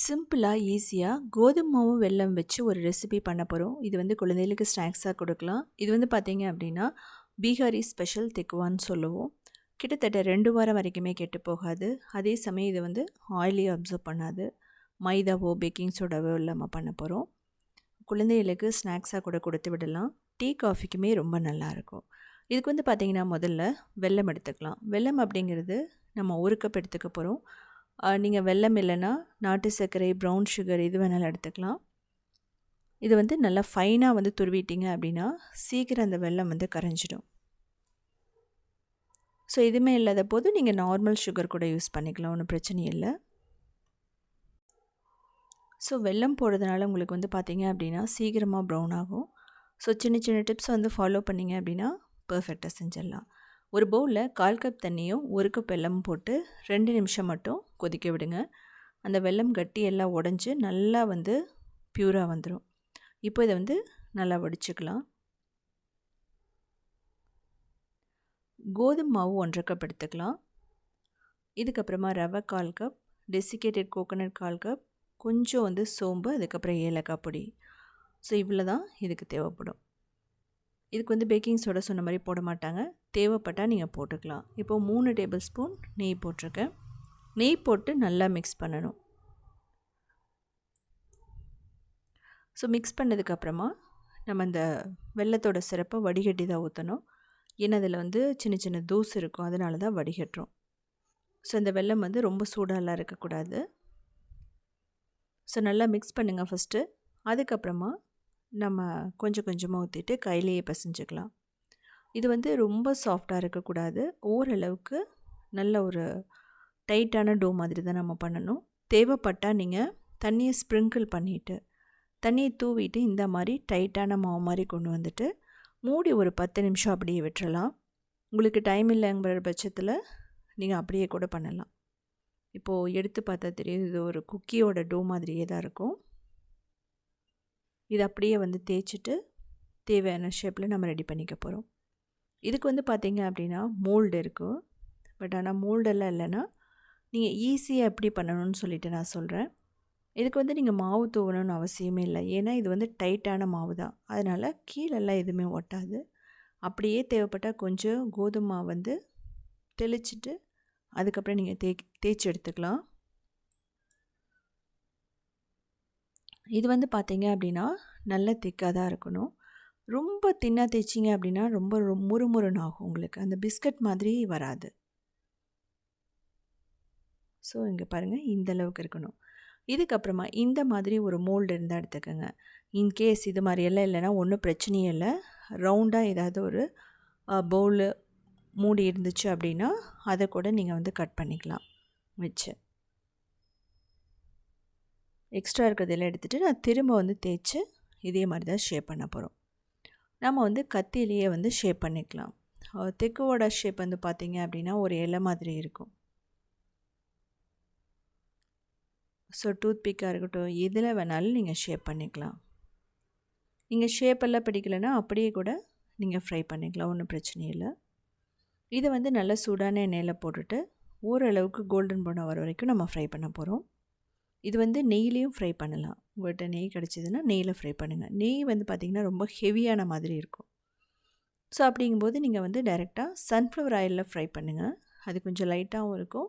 சிம்பிளாக ஈஸியாக கோதுமை மாவு வெல்லம் வச்சு ஒரு ரெசிபி பண்ண போகிறோம் இது வந்து குழந்தைகளுக்கு ஸ்நாக்ஸாக கொடுக்கலாம். இது வந்து பார்த்திங்க அப்படின்னா பீகாரி ஸ்பெஷல் திக்குவான்னு சொல்லுவோம். கிட்டத்தட்ட ரெண்டு வாரம் வரைக்குமே கெட்டு போகாது. அதே சமயம் இது வந்து ஆயிலி அப்சர்வ் பண்ணாது. மைதாவோ பேக்கிங் சோடாவோ இல்லாமல் பண்ண போகிறோம் குழந்தைகளுக்கு ஸ்நாக்ஸாக கூட கொடுத்து விடலாம். டீ காஃபிக்குமே ரொம்ப நல்லாயிருக்கும். இதுக்கு வந்து பார்த்திங்கன்னா முதல்ல வெல்லம் எடுத்துக்கலாம். வெல்லம் அப்படிங்கிறது நம்ம ஒரு கப் எடுத்துக்க போகிறோம் நீங்கள் வெள்ளம் இல்லைன்னா நாட்டு சர்க்கரை ப்ரௌன் சுகர் இது வேணாலும் எடுத்துக்கலாம். இது வந்து நல்லா ஃபைனாக வந்து துருவிட்டீங்க அப்படின்னா சீக்கிரம் அந்த வெள்ளம் வந்து கரைஞ்சிடும். ஸோ எதுவுமே இல்லாத போது நீங்கள் நார்மல் சுகர் கூட யூஸ் பண்ணிக்கலாம் ஒன்றும் பிரச்சனை இல்லை. ஸோ வெள்ளம் போடுறதுனால உங்களுக்கு வந்து பார்த்தீங்க அப்படின்னா சீக்கிரமாக ப்ரௌன் ஆகும். ஸோ சின்ன சின்ன டிப்ஸ் வந்து ஃபாலோ பண்ணிங்க அப்படின்னா பர்ஃபெக்டாக செஞ்சிடலாம். ஒரு பவுலில் கால் கப் தண்ணியும் ஒரு கப் வெள்ளமும் போட்டு ரெண்டு நிமிஷம் மட்டும் கொதிக்க விடுங்க. அந்த வெல்லம் கட்டி எல்லாம் உடஞ்சி நல்லா வந்து ப்யூராக வந்துடும் இப்போ இதை வந்து நல்லா வடிச்சுக்கலாம். கோதுமை மாவு ஒன்றரை கப் எடுத்துக்கலாம். இதுக்கப்புறமா ரவை கால் கப் டெசிகேட்டட் கோகோனட் கால் கப் கொஞ்சம் வந்து சோம்பு அதுக்கப்புறம் ஏலக்காய் பொடி. ஸோ இவ்வளோ தான் இதுக்கு தேவைப்படும். இதுக்கு வந்து பேக்கிங் சோடா சொன்ன மாதிரி போட மாட்டாங்க. தேவைப்பட்டால் நீங்கள் போட்டுக்கலாம். இப்போது மூணு டேபிள் ஸ்பூன் நெய் போட்டிருக்கேன். நெய் போட்டு நல்லா மிக்ஸ் பண்ணணும். ஸோ மிக்ஸ் பண்ணதுக்கப்புறமா நம்ம அந்த வெள்ளத்தோட சிறப்பை வடிகட்டி தான் ஊற்றணும் ஏன்னா அதில் வந்து சின்ன சின்ன தூசு இருக்கும். அதனால தான் வடிகட்டுறோம். ஸோ இந்த வெள்ளம் வந்து ரொம்ப சூடாலாம் இருக்கக்கூடாது. ஸோ நல்லா மிக்ஸ் பண்ணுங்கள் ஃபஸ்ட்டு அதுக்கப்புறமா நம்ம கொஞ்சம் கொஞ்சமாக ஊற்றிட்டு கையிலேயே பசைஞ்சுக்கலாம். இது வந்து ரொம்ப சாஃப்டாக இருக்கக்கூடாது. ஓரளவுக்கு நல்ல ஒரு டைட்டான டோ மாதிரி தான் நம்ம பண்ணணும். தேவைப்பட்டால் நீங்கள் தண்ணியை ஸ்ப்ரிங்கிள் பண்ணிவிட்டு தண்ணியை தூவிட்டு இந்த மாதிரி டைட்டான மாவு மாதிரி கொண்டு வந்துட்டு மூடி ஒரு பத்து நிமிஷம் அப்படியே விட்டுறலாம். உங்களுக்கு டைம் இல்லைங்கிற பட்சத்தில் நீங்கள் அப்படியே கூட பண்ணலாம். இப்போது எடுத்து பார்த்தா தெரியும் இது ஒரு குக்கியோட டோ மாதிரியே தான் இருக்கும். இது அப்படியே வந்து தேய்ச்சிட்டு தேவையான ஷேப்பில் நம்ம ரெடி பண்ணிக்க போகிறோம் இதுக்கு வந்து பார்த்திங்க அப்படின்னா மோல்டு இருக்கும் பட் ஆனால் மோல்டெல்லாம் இல்லைன்னா நீங்கள் ஈஸியாக எப்படி பண்ணணும்னு சொல்லிட்டு நான் சொல்கிறேன் இதுக்கு வந்து நீங்கள் மாவு தூவணும்னு அவசியமே இல்லை. ஏன்னா இது வந்து டைட்டான மாவு தான். அதனால் கீழெல்லாம் எதுவுமே ஒட்டாது. அப்படியே தேவைப்பட்டால் கொஞ்சம் கோதுமை வந்து தெளிச்சிட்டு அதுக்கப்புறம் நீங்கள் தே தேய்ச்சி எடுத்துக்கலாம். இது வந்து பார்த்திங்க அப்படின்னா நல்ல திக்காக தான் இருக்கணும். ரொம்ப தின்னாக தேய்ச்சிங்க அப்படின்னா ரொம்ப முறுமுறுன்னு ஆகும் உங்களுக்கு. அந்த பிஸ்கட் மாதிரி வராது. ஸோ இங்கே பாருங்கள் இந்த அளவுக்கு இருக்கணும். இதுக்கப்புறமா இந்த மாதிரி ஒரு மோல்டு இருந்தால் எடுத்துக்கோங்க. இன்கேஸ் இது மாதிரியெல்லாம் இல்லைன்னா ஒன்றும் பிரச்சனையே இல்லை. ரவுண்டாக ஏதாவது ஒரு பவுலு மூடி இருந்துச்சு அப்படின்னா அதை கூட நீங்கள் வந்து கட் பண்ணிக்கலாம். வச்சு. எக்ஸ்ட்ரா இருக்கிறதெல்லாம் எடுத்துகிட்டு நான் திரும்ப வந்து தேய்ச்சி இதே மாதிரி தான் ஷேப் பண்ண போகிறோம் நம்ம வந்து கத்திலேயே வந்து ஷேப் பண்ணிக்கலாம். தெக்குவோட ஷேப் வந்து பார்த்திங்க அப்படின்னா ஒரு இலை மாதிரி இருக்கும். ஸோ டூத் பிக்காக இருக்கட்டும் எதில் வேணாலும் நீங்கள் ஷேப் பண்ணிக்கலாம். நீங்கள் ஷேப்பெல்லாம் பிடிக்கலைன்னா அப்படியே கூட நீங்கள் ஃப்ரை பண்ணிக்கலாம் ஒன்றும் பிரச்சனை இல்லை. இதை வந்து நல்லா சூடான எண்ணெயில் போட்டுட்டு ஓரளவுக்கு கோல்டன் ப்ரௌன் வர வரைக்கும் நம்ம ஃப்ரை பண்ண போகிறோம் இது வந்து நெய்லேயும் ஃப்ரை பண்ணலாம். உங்கள்கிட்ட நெய் கிடச்சிதுன்னா நெய்யில் ஃப்ரை பண்ணுங்கள் நெய் வந்து பார்த்திங்கன்னா ரொம்ப ஹெவியான மாதிரி இருக்கும். ஸோ அப்படிங்கும்போது நீங்கள் வந்து டைரெக்டாக சன்ஃப்ளவர் ஆயிலில் ஃப்ரை பண்ணுங்கள் அது கொஞ்சம் லைட்டாகவும் இருக்கும்.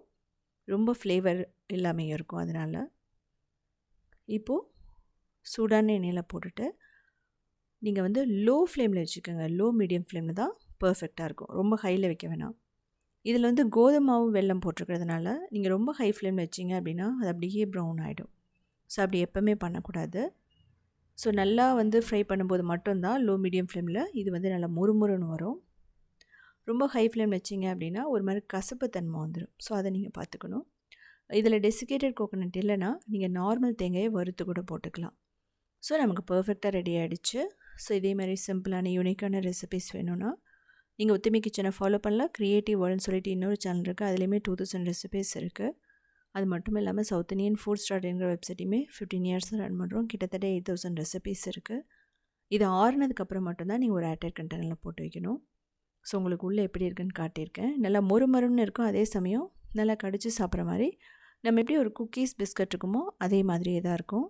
ரொம்ப ஃப்ளேவர் இல்லாமையும் இருக்கும் அதனால். இப்போது சூடான எண்ணெயில் போட்டுட்டு நீங்கள் வந்து லோ ஃப்ளேமில் வச்சுக்கோங்க லோ மீடியம் ஃப்ளேமில் தான் பர்ஃபெக்டாக இருக்கும். ரொம்ப ஹையில் வைக்க வேணாம். இதில் வந்து கோதுமாவும் வெல்லம் போட்டிருக்கிறதுனால நீங்கள் ரொம்ப ஹை ஃப்ளேமில் வச்சிங்க அப்படின்னா அது அப்படியே ப்ரௌன் ஆகிடும் ஸோ அப்படி எப்போவுமே பண்ணக்கூடாது. ஸோ நல்லா வந்து ஃப்ரை பண்ணும்போது மட்டும்தான் லோ மீடியம் ஃப்ளேமில் இது வந்து நல்லா முறுமுறுன்னு வரும். ரொம்ப ஹை ஃப்ளேம் வச்சிங்க அப்படின்னா ஒரு மாதிரி கசப்பு தன்மை வந்துடும் ஸோ அதை நீங்கள் பார்த்துக்கணும். இதில் டெசிகேட்டட் கோகோனட் இல்லைன்னா நீங்கள் நார்மல் தேங்காயை வறுத்து கூட போட்டுக்கலாம். ஸோ நமக்கு பர்ஃபெக்டாக ரெடி ஆகிடுச்சு ஸோ இதே மாதிரி சிம்பிளான யூனிக்கான ரெசிபிஸ் வேணும்னா நீங்கள் ஒத்துமை கிச்சனை ஃபாலோ பண்ணலாம். க்ரியேட்டிவ் வேர்ல்டுன்னு சொல்லிட்டு இன்னொரு சேனல் இருக்குது அதுலேயுமே டூ தௌசண்ட் ரெசிபிஸ் இருக்குது அது மட்டும் இல்லாமல் சவுத் இந்தியன் ஃபுட் ஸ்டார்ட்ங்கிற வெப்சைட்டையுமே ஃபிஃப்டீன் இயர்ஸ் ரன் பண்ணுறோம் கிட்டத்தட்ட எயிட் தௌசண்ட் ரெசிபிஸ் இருக்குது இது ஆறுனதுக்கப்புறம் மட்டும்தான் நீங்கள் ஒரு ஆட்டர் கண்டெய்னரில் போட்டு வைக்கணும். ஸோ உங்களுக்கு உள்ளே எப்படி இருக்குன்னு காட்டியிருக்கேன். நல்லா மொறு மொறுன்னு இருக்கும். அதே சமயம் நல்லா கடிச்சு சாப்பிட்ற மாதிரி நம்ம எப்படி ஒரு குக்கீஸ் பிஸ்கட் இருக்குமோ அதே மாதிரியே தான் இருக்கும்.